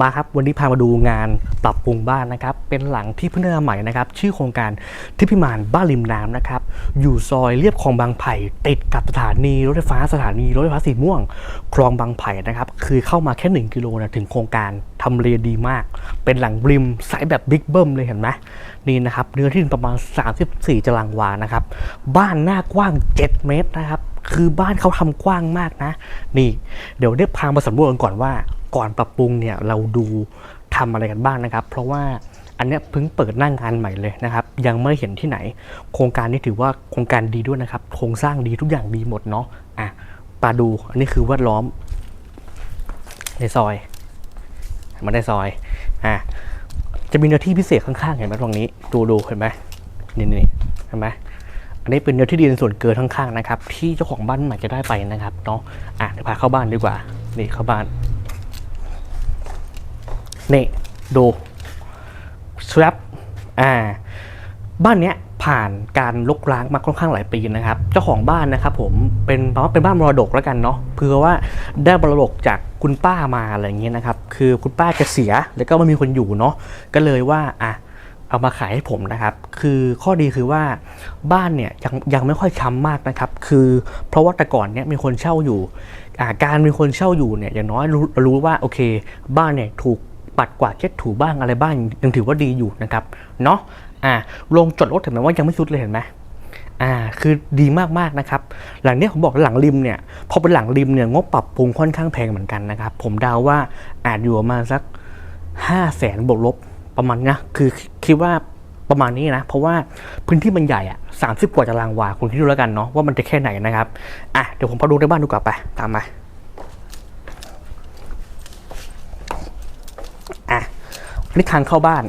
มาครับวันนี้พามาดูงานปรับปรุงบ้านนะครับ เป็นหลังที่เพิ่งได้มาใหม่นะครับ ชื่อโครงการทิพิมานบ้านริมน้ำนะครับ อยู่ซอยเรียบคลองบางไผ่ติดกับสถานีรถไฟฟ้าสถานีรถไฟฟ้าสีม่วง คลองบางไผ่นะครับ คือเข้ามาแค่ 1 กิโลนะถึงโครงการทำเลดีมาก เป็นหลังริมสายแบบบิ๊กเบิ้มเลยเห็นไหมนี่นะครับเนื้อที่ประมาณ 34ตารางวานะครับ บ้านหน้ากว้าง 7 เมตรนะครับคือบ้านเขาทำกว้างมากนะ นี่ เดี๋ยวได้พามาสำรวจกันก่อนว่า ก่อนปรับปรุงเนี่ยเราดูทำอะไรกันบ้างนะครับ เพราะว่าอันเนี้ยเพิ่งเปิดหน้างงานใหม่เลยนะครับ ยังไม่เห็นที่ไหน โครงการนี้ถือว่าโครงการดีด้วยนะครับ โครงสร้างดีทุกอย่างดีหมดเนาะอะปาดูอันนี้คือแวดล้อมในซอยมันในซอยอะจะมีเนื้อที่พิเศษข้างๆเห็นไหมตรงนี้ดูดูเห็นไหมนี่นี่เห็นไหมอันนี้เป็นเนื้อที่ดินส่วนเกินข้างๆนะครับ ที่เจ้าของบ้านใหม่จะได้ไปนะครับเนาะอะเดี๋ยวพาเข้าบ้านดีกว่านี่เข้าบ้าน นี่ดูสวปอ่าบ้านเนี้ยผ่านการลุกล้างมาค่อนข้างหลายปีนะครับ เจ้าของบ้านนะครับผมเป็นแปลว่าเป็นบ้านมรดกแล้วกันเนาะเพื่อว่าได้มรดกจากคุณป้ามาอะไรอย่างเงี้ยนะครับ คือคุณป้าจะเสียแล้วก็ไม่มีคนอยู่เนาะก็เลยว่าอะเอามาขายให้ผมนะครับ คือข้อดีคือว่าบ้านเนี่ยยังยังไม่ค่อยช้ำมากนะครับ คือเพราะว่าแต่ก่อนเนี่ยมีคนเช่าอยู่การมีคนเช่าอยู่เนี่ยอย่างน้อยรู้รู้ว่าโอเค บ้านเนี่ยถูก ปัดกวาดเช็ดถูบ้างอะไรบ้างยังถือว่าดีอยู่นะครับเนาะอ่าลงจดรถเห็นไหมว่ายังไม่สุดเลยเห็นไหมอ่าคือดีมากๆนะครับ หลังเนี้ยผมบอกหลังริมเนี่ยพอเป็นหลังริมเนี่ยงบปรับปรุงค่อนข้างแพงเหมือนกันนะครับ ผมเดาวว่าอาจอยู่ประมาณสักห้าแสนบวกลบประมาณนะคือคิดว่าประมาณนี้นะ เพราะว่าพื้นที่มันใหญ่อะสามสิบกว่าตารางวาคุณคิดดูแล้วกันเนาะว่ามันจะแค่ไหนนะครับอะเดี๋ยวผมพาดูในบ้านดูกว่าไปตามมา อะ นี่ทางเข้าบ้าน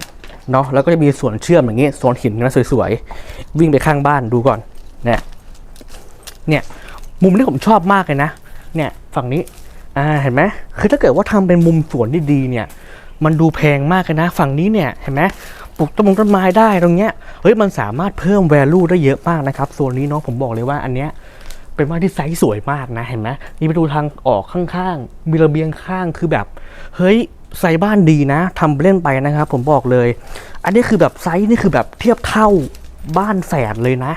เนาะแล้วก็จะมีสวนเชื่อมอย่างงี้สวนหินนะสวยๆวิ่งไปข้างบ้านดูก่อนเนี่ยเนี่ยมุมนี้ผมชอบมากเลยนะเนี่ยฝั่งนี้อ่าเห็นไหมคือถ้าเกิดว่าทำเป็นมุมสวนดีๆเนี่ย มันดูแพงมากเลยนะ ฝั่งนี้เนี่ยเห็นไหมปลูกต้นมงต้นไม้ได้ตรงเนี้ยเฮ้ยมันสามารถเพิ่ม value ได้เยอะมากนะครับโซนนี้เนาะผมบอกเลยว่าอันเนี้ยเป็นบ้านที่ไซส์สวยมากนะเห็นไหมมีประตูทางออกข้างๆมีระเบียงข้างคือแบบ เฮ้ย ไซส์บ้านดีนะทำเล่นไปนะครับ ผมบอกเลย อันนี้คือแบบไซส์นี่คือแบบเทียบเท่าบ้านแฝดเลยนะ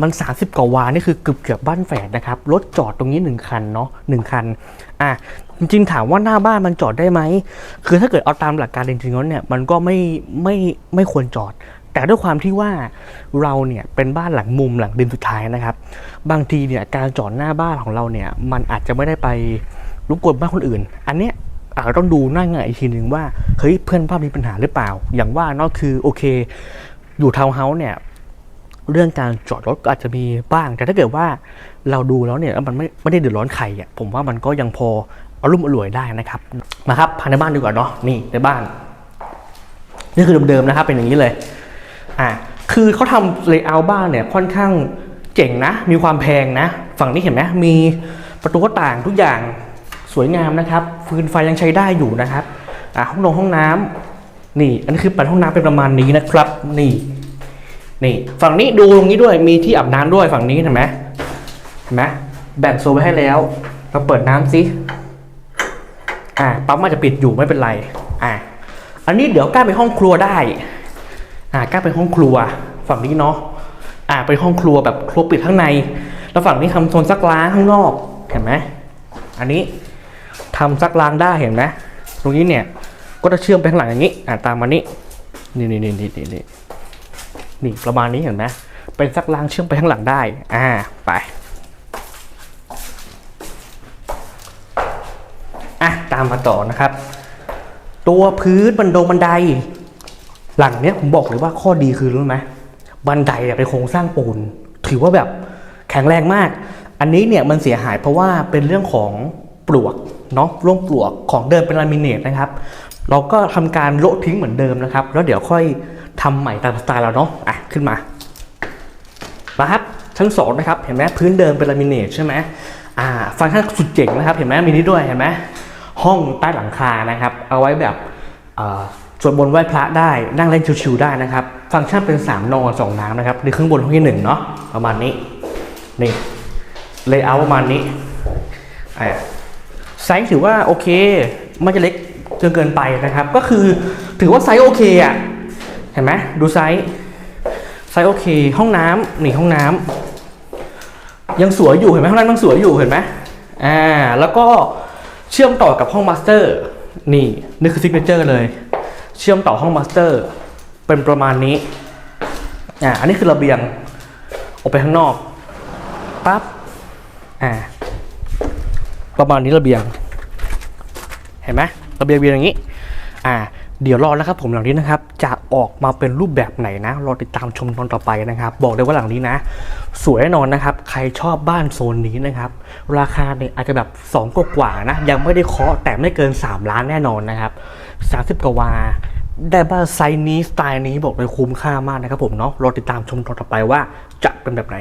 มัน 30 กว่าวานี่คือเกือบเกือบบ้านแฝดนะครับ รถจอดตรงนี้ 1 คันเนาะหนึ่งคัน อะ จริงๆ ถามว่าหน้าบ้านมันจอดได้ไหม คือถ้าเกิดเอาตามหลักการจริงๆแล้วเนี่ย มันก็ไม่ไม่ไม่ควรจอด แต่ด้วยความที่ว่าเราเนี่ยเป็นบ้านหลังมุมหลังริมสุดท้ายนะครับ บางทีเนี่ยการจอดหน้าบ้านของเราเนี่ย มันอาจจะไม่ได้ไปรบกวนบ้านคนอื่น อันเนี้ย อาจจะต้องดูหน้างานอีกทีหนึ่งว่าเฮ้ยเพื่อนบ้านมีปัญหาหรือเปล่า อย่างว่าเนอะคือโอเค อยู่ทาวน์เฮาส์เนี่ยเรื่องการจอดรถก็อาจจะมีบ้าง แต่ถ้าเกิดว่าเราดูแล้วเนี่ยแล้วมันไม่ไม่ได้เดือดร้อนใครอะผมว่ามันก็ยังพออารมณ์อร่วยได้นะครับ มาครับภายในบ้านดีกว่าเนาะนี่ในบ้าน นี่คือเดิมๆนะครับเป็นอย่างนี้เลยอ่าคือเขาทำเลเยอร์บ้านเนี่ยค่อนข้างเจ๋งนะ มีความแพงนะ ฝั่งนี้เห็นไหมมีประตูหน้าต่างทุกอย่าง สวยงามนะครับ ฟืนไฟยังใช้ได้อยู่นะครับอ่าห้องนงห้องน้ำนี่ อันนี้คือปันห้องน้ำเป็นประมาณนี้นะครับ นี่ นี่ ฝั่งนี้ดูตรงนี้ด้วยมีที่อาบน้ำด้วยฝั่งนี้เห็นไหมเห็นไหมแบ่งโซนไว้ให้แล้ว เราเปิดน้ำสิอ่าปั๊มอาจจะปิดอยู่ไม่เป็นไร อ่าอันนี้เดี๋ยวกล้าไปห้องครัวได้ อ่ากล้าไปห้องครัว ฝั่งนี้เนาะอ่าไปห้องครัวแบบครัวปิดข้างใน แล้วฝั่งนี้ทำโซนซักล้างข้างนอกเห็นไหมอันนี้ ทำซักล้างได้เห็นไหมตรงนี้เนี่ยก็จะเชื่อมไปข้างหลังอย่างนี้อ่าตามมานี้นี่นี่นี่นี่นี่นี่นี่ประมาณนี้เห็นไหมเป็นซักล้างเชื่อมไปข้างหลังได้อ่าไปอะตามมาต่อนะครับ ตัวพื้นบันโดบันได หลังเนี้ยผมบอกเลยว่าข้อดีคือรู้ไหมบันไดเนี่ยเป็นโครงสร้างปูน ถือว่าแบบแข็งแรงมาก อันนี้เนี่ยมันเสียหายเพราะว่าเป็นเรื่องของ ปลวกเนาะร่วงปลวกของเดิมเป็นลามิเนตนะครับ เราก็ทำการโละทิ้งเหมือนเดิมนะครับ แล้วเดี๋ยวค่อยทำใหม่ตามสไตล์เราเนาะอะขึ้นมามาครับชั้นสองนะครับเห็นไหมพื้นเดิมเป็นลามิเนตใช่ไหมอ่าฟังก์ชันสุดเจ๋งนะครับ เห็นไหมมีนี่ด้วยเห็นไหมห้องใต้หลังคานะครับ เอาไว้แบบเอ่อสวดบนต์ไหว้พระได้นั่งเล่นชิวๆได้นะครับ ฟังก์ชันเป็น 3 นอน2น้ำนะครับในข้างบนห้องที่หนึ่งเนาะประมาณนี้นี่เลเยอร์ประมาณนี้อ่า ไซส์ถือว่าโอเคไม่จะเล็กจนเกินไปนะครับ ก็คือถือว่าไซส์โอเคอะเห็นไหมดูไซส์ไซส์โอเค ห้องน้ำนี่ห้องน้ำยังสวยอยู่เห็นไหมห้องน้ำยังสวยอยู่เห็นไหมอ่าแล้วก็เชื่อมต่อกับห้องมาสเตอร์นี่นี่คือซิกเนเจอร์เลย เชื่อมต่อห้องมาสเตอร์เป็นประมาณนี้อ่าอันนี้คือระเบียงออกไปข้างนอกปั๊บอ่า ประมาณนี้ระเบียง เห็นไหมระเบียงเบียงอย่างนี้ อ่า เดี๋ยวรอนะครับผมหลังนี้นะครับ จะออกมาเป็นรูปแบบไหนนะ รอติดตามชมตอนต่อไปนะครับ บอกเลยว่าหลังนี้นะ สวยแน่นอนนะครับ ใครชอบบ้านโซนนี้นะครับ ราคาเนี่ยอาจจะแบบ2กว่ากว่านะ ยังไม่ได้เคาะแต่ไม่เกิน 3 ล้านแน่นอนนะครับ30กว่าวาได้บ้านไซส์นี้สไตล์นี้บอกเลยคุ้มค่ามากนะครับผมเนาะรอติดตามชมตอนต่อไปว่าจะเป็นแบบไหน